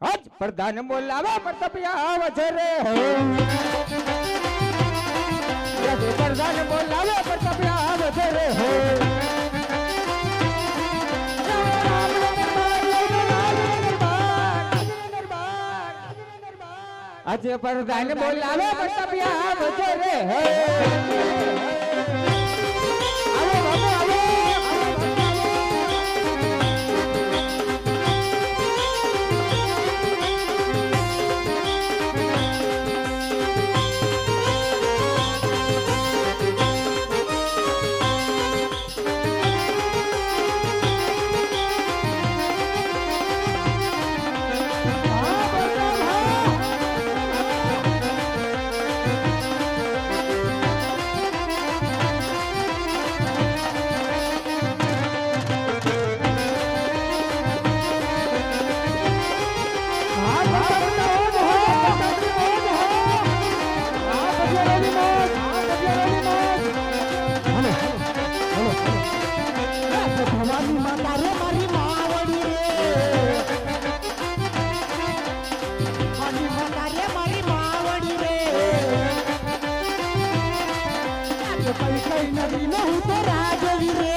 હજ પ્રધાન બોલાવે પ્રતાપિયા વજરે હો. યજે પ્રધાન બોલાવે પ્રતાપિયા વજરે હો. આજે પ્રધાન બોલાવે પ્રતાપિયા વજરે હો. નદી નો હું તો રાજવી રે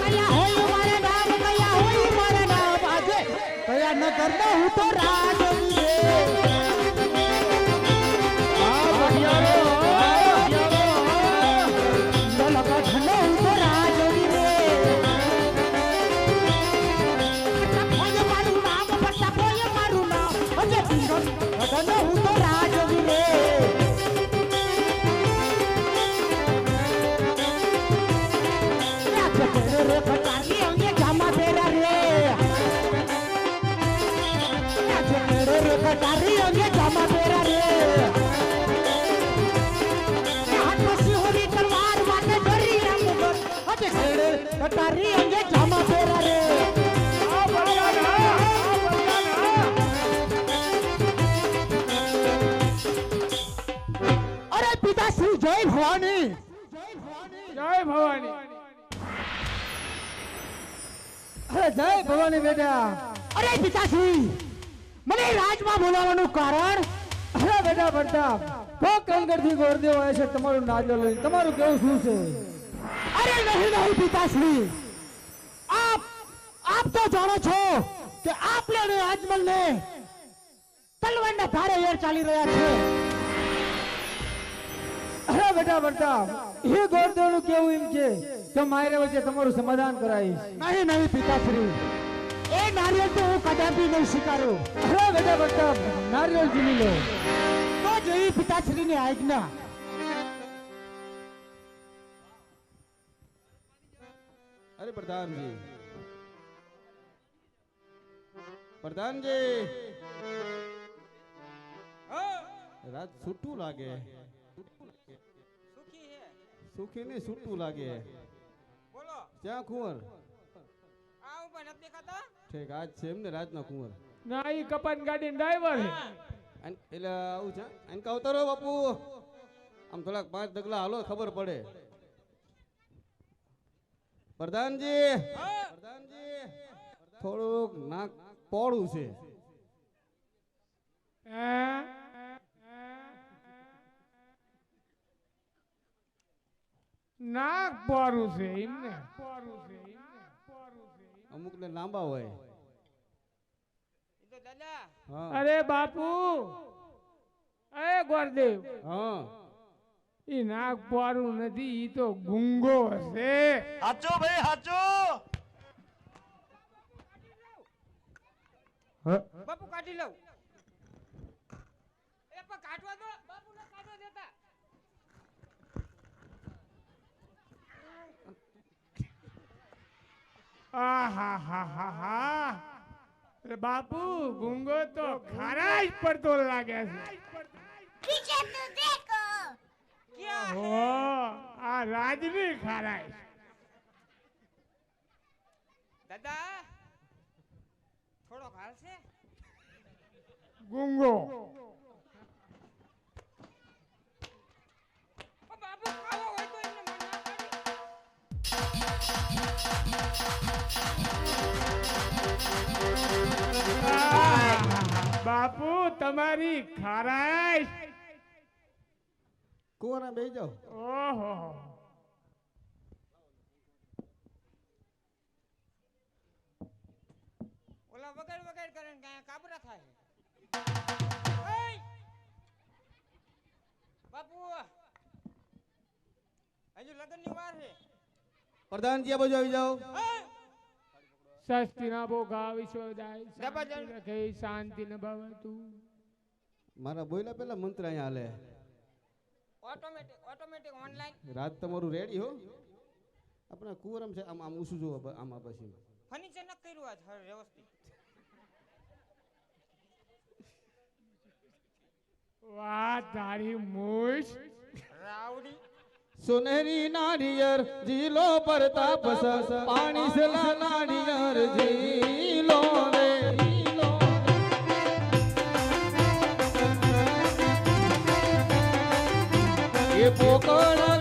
કયા હોય મારા નામ કયા હોય મારા નામ આજે કયા નો હું તો રાજવી રે કટારી અંગે જામા પેરા રે આજે પેરે રે કટારી અંગે અરે જય ભવાની બેટા. અરે પિતાશ્રી મને રાજમાં બોલાવવાનું કારણ? અરે બેટા પ્રતાપ કોક કંકરથી ગોરદેવ આવે છે તમારું નાજો લઈને તમારું કેવું શું છે? અરે નહીં નહીં પિતાશ્રી. આપ આપ તો જાણો છો કે આપને અને આજમલને તલવારના ભારે વેર ચાલી રહ્યા છે. અરે બેટા પ્રતાપ એ ગોરદેવનું કેવું એમ છે કે મારે વચ્ચે તમારું સમાધાન કરાવીશ નહીં નહીં પિતાશ્રી. એ નારિયેળ તો હું કદાપી નહીં સ્વીકારું અરે બેટા પ્રતાપ નારિયેળ ઝીલી લો. તો જેવી પિતાશ્રીની આજ્ઞા. અરે પ્રધાનજી. પ્રધાનજી. રાત છૂટું લાગે. સુખી ને છૂટું લાગે. ક્યાં કુંવર? આ ઉપર નથી દેખાતા? ઠીક આજ છે એમને રાજના કુંવર. ના ઈ કપાન ગાડી ડ્રાઈવર અન- એટલે આવું છે? એને કહો તો બાપુ. આમ થોડાક પાંચ ડગલા હાલો ખબર પડે. પ્રધાનજી પ્રધાનજી થોડુંક નાક પોળું છે. નાક પોરું છે એમને. અમુક ને લાંબા હોય. એ તો દાદા હા. અરે બાપુ. અરે ગોરદેવ. હા. ઈ નાક પોરું નથી ઈ તો ગુંગો હશે. હાચો ભાઈ હાચો. બાપુ કાઢી લઉં એ પણ કાઢવા દો બાપુ ને કાઢવા દેતા આહા હા હા હા હા બાપુ ગુંગો તો ખારા જ પડતો લાગે છે. ઓ આ રાજની ખારાઈ દાદા થોડો હાલ છે. ગુંગો તમારી ખારાશ. કુવાના બે જાઓ. ઓહો. ઓલા વગર વગર કરે ને કાંઈ કાબરા થાય! બાપુ હજુ લગ્નની વાર છે. પ્રધાનજી આ બાજુ આવી જાઓ! સસ્તી ના ભોગા વિશ્વદાય રખે શાંતિ ન ભવતુ મારા બોલ્યા પેલા મંત્ર અહીંયા હાલે. ઓટોમેટિક ઓટોમેટિક ઓનલાઈન રાત તમારું રેડી હો. આપણે કુંવરમ છે આમ આમ ઊસું જુઓ આમ આ પછી. ફર્નિચર ન કર્યું આજ હવે વ્યવસ્થિત. વાહ તારી મૂછ. રાવડી. સોનેરી નારિયર જીલો પ્રતાપ પાણી સલા નારિયર જીલો રે એ પોકળ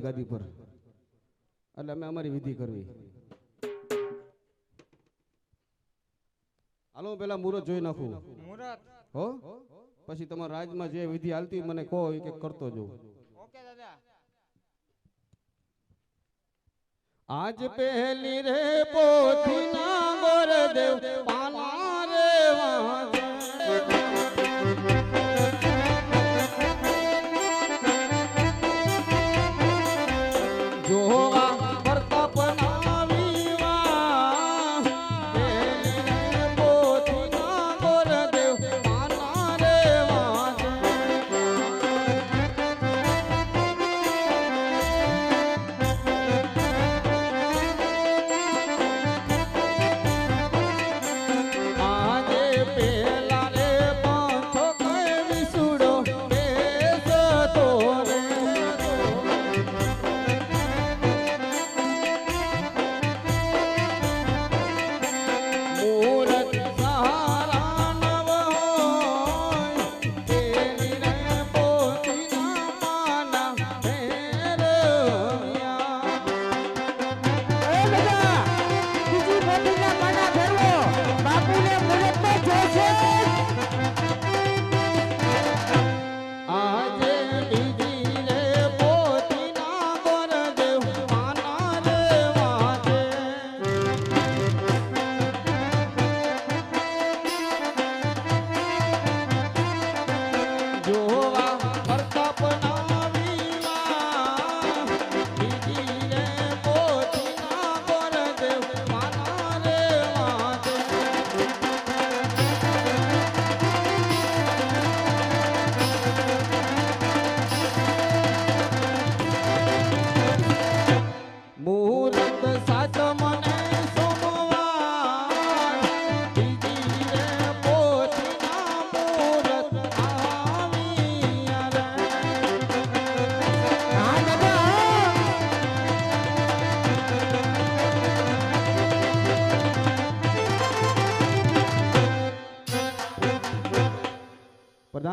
તમે ગાદી પર. એટલે અમે અમારી વિધિ કરવી. હાલો પેલા મુહૂર્ત જોઈ નાખું. મુહૂર્ત હો? પછી તમારા રાજમાં જે વિધિ હાલતી મને કહો એ કે કરતો જો ઓકે દાદા. આજ પહેલી રે પોથી ના ગોરદેવ પાના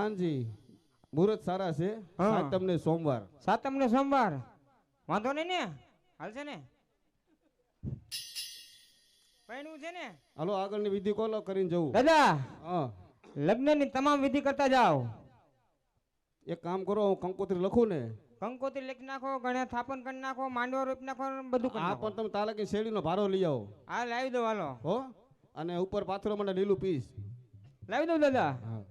પ્રધાનજી મુહૂર્ત સારા છે. સાતમ ને સોમવાર. સાતમ ને સોમવાર. વાંધો નહીં ને? હાલશે ને? પૈણું છે ને? હાલો આગળની વિધિ કોલો કરીને જવું. દાદા લગ્નની તમામ વિધિ કરતા જાઓ. એક કામ કરો હું કંકોત્રી લખું ને. કંકોત્રી લખી નાખો ગણ્યા થાપન કરી નાખો માંડવો રોપી નાખો બધું નાખો. પણ તમે તાલાકી શેરડીનો ભારો લઈ આવો. હા લાવી દો હાલો. હો? અને ઉપર પાથરો મને લીલું પીસ. લાવી દઉં દાદા. હા.